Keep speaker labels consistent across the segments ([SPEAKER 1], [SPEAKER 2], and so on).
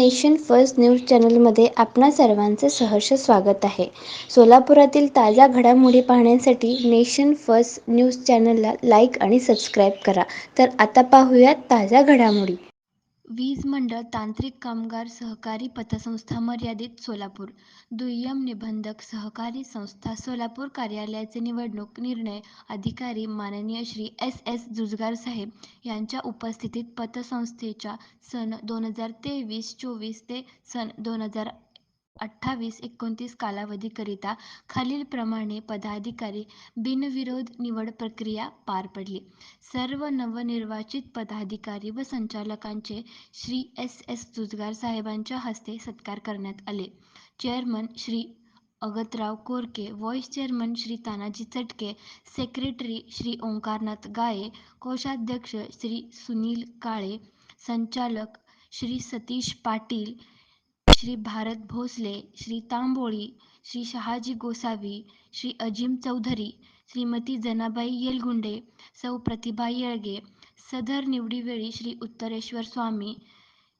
[SPEAKER 1] Nation First news चॅनलमध्ये आपणा सर्वांचे सहर्ष स्वागत आहे. सोलापुरातील ताज्या घडामोडी पाहण्यासाठी नेशन फर्स्ट न्यूज चॅनलला लाईक आणि सबस्क्राईब करा. तर आता पाहूयात ताज्या घडामोडी. वीज मंडळ तांत्रिक कामगार सहकारी पतसंस्था मर्यादित सोलापूर. दुय्यम निबंधक सहकारी संस्था सोलापूर कार्यालयाचे निवडणूक निर्णय अधिकारी माननीय श्री एस एस जुजगार साहेब यांच्या उपस्थितीत पतसंस्थेच्या सन दोन हजार तेवीस चोवीस ते सन दोन हजार अठ्ठावीस एकोणतीस कालावधीकरिता खालीलप्रमाणे पदाधिकारी बिनविरोध निवड प्रक्रिया पार पडली. सर्व नवनिर्वाचित पदाधिकारी व संचालकांचे श्री एस एस जुजगार साहेबांच्या हस्ते सत्कार करण्यात आले. Chairman Shri Agatrao Korke, vice chairman Shri Tanaji Chatke, secretary Shri Omkarnath गाये, कोषाध्यक्ष श्री सुनील काळे, संचालक श्री सतीश पाटील, श्री भारत भोसले, श्री तांबोळी, श्री शहाजी गोसावी, श्री अजिम चौधरी, श्रीमती जनाबाई येलगुंडे, सौ प्रतिभा येळगे. सदर निवडीवेळी श्री उत्तरेश्वर स्वामी,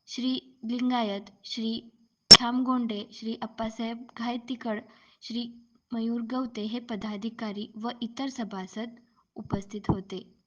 [SPEAKER 1] श्री लिंगायत, श्री छामगोंडे श्री अप्पासाहेब घायतिकड श्री मयूर गवते हे पदाधिकारी व इतर सभासद उपस्थित होते.